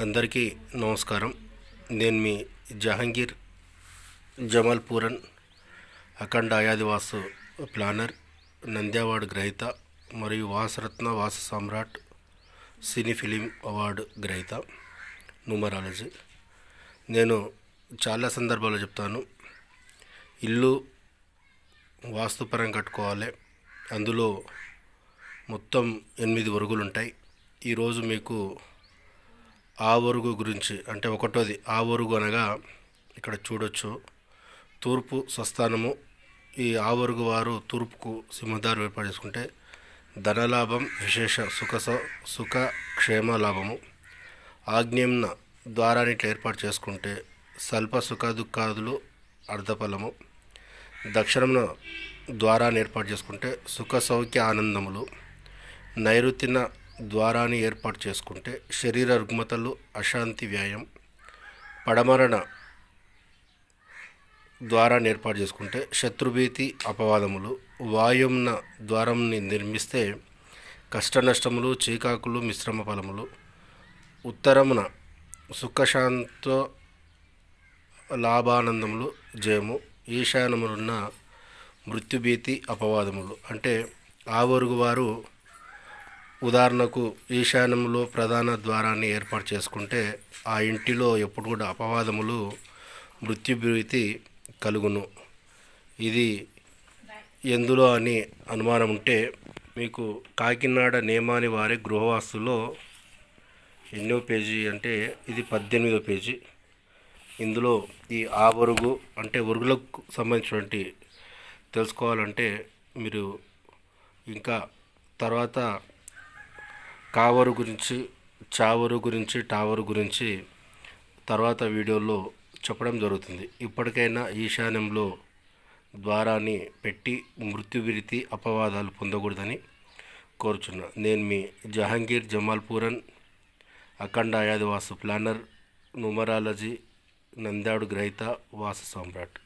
అందరికీ నమస్కారం. నేను మీ జహాంగీర్ జమల్పూరన్ అఖండ అయాదివాసు ప్లానర్ నంద్యావాడ్ గ్రహీత మరియు వాసరత్న వాస సమ్రాట్ సినీ ఫిలిం అవార్డు గ్రహీత న్యూమరాలజీ. నేను చాలా సందర్భాల్లో చెప్తాను. ఇల్లు వాస్తుపరం కట్టుకోవాలి. అందులో మొత్తం ఎనిమిది వరుగులు ఉంటాయి ఈరోజు మీకు ఆ వరుగు గురించి అంటే ఒకటోది ఆ ఒరుగు అనగా ఇక్కడ చూడొచ్చు తూర్పు స్వస్థానము. ఈ ఆ వారు తూర్పుకు సింహదారు ఏర్పాటు చేసుకుంటే ధనలాభం విశేష సుఖ సుఖ క్షేమ లాభము. ఆగ్నేయంన ద్వారాన్ని ఇట్లా ఏర్పాటు చేసుకుంటే స్వల్ప సుఖ దుఃఖాదులు అర్ధఫలము. దక్షిణమున ద్వారాన్ని ఏర్పాటు చేసుకుంటే సుఖ సౌఖ్య ఆనందములు. నైరుతిన ద్వారాన్ని ఏర్పాటు చేసుకుంటే శరీర రుగ్మతలు అశాంతి వ్యాయం పడమరణ ద్వారాన్ని ఏర్పాటు చేసుకుంటే శత్రుభీతి అపవాదములు వాయుమ్న ద్వారంని నిర్మిస్తే కష్ట నష్టములు చీకాకులు మిశ్రమ ఫలములు ఉత్తరమున సుఖశాంత లాభానందములు జయము ఈశాన్యములున్న మృత్యుభీతి అపవాదములు. అంటే ఆ వరుగు వారు ఉదాహరణకు ఈశాన్యంలో ప్రధాన ద్వారాన్ని ఏర్పాటు చేసుకుంటే ఆ ఇంటిలో ఎప్పుడు కూడా అపవాదములు మృత్యుభీతి కలుగును. ఇది ఎందులో అని అనుమానం ఉంటే మీకు కాకినాడ నియమాని వారి గృహవాస్తులో ఎన్నో పేజీ అంటే ఇది పద్దెనిమిదో పేజీ. ఇందులో ఈ ఆ వరుగు అంటే వరుగులకు సంబంధించినటువంటి తెలుసుకోవాలంటే మీరు ఇంకా తర్వాత కావరు గురించి చావరు గురించి టావరు గురించి తర్వాత వీడియోలో చెప్పడం జరుగుతుంది. ఇప్పటికైనా ఈశాన్యంలో ద్వారాన్ని పెట్టి మృత్యువిరితి అపవాదాలు పొందకూడదని కోరుచున్నా. నేను మీ జహాంగీర్ జమాల్పూరన్ అఖండ అయాదివాసు ప్లానర్ న్యూమరాలజీ నంద్యాడు గ్రహీత వాసు సామ్రాట్.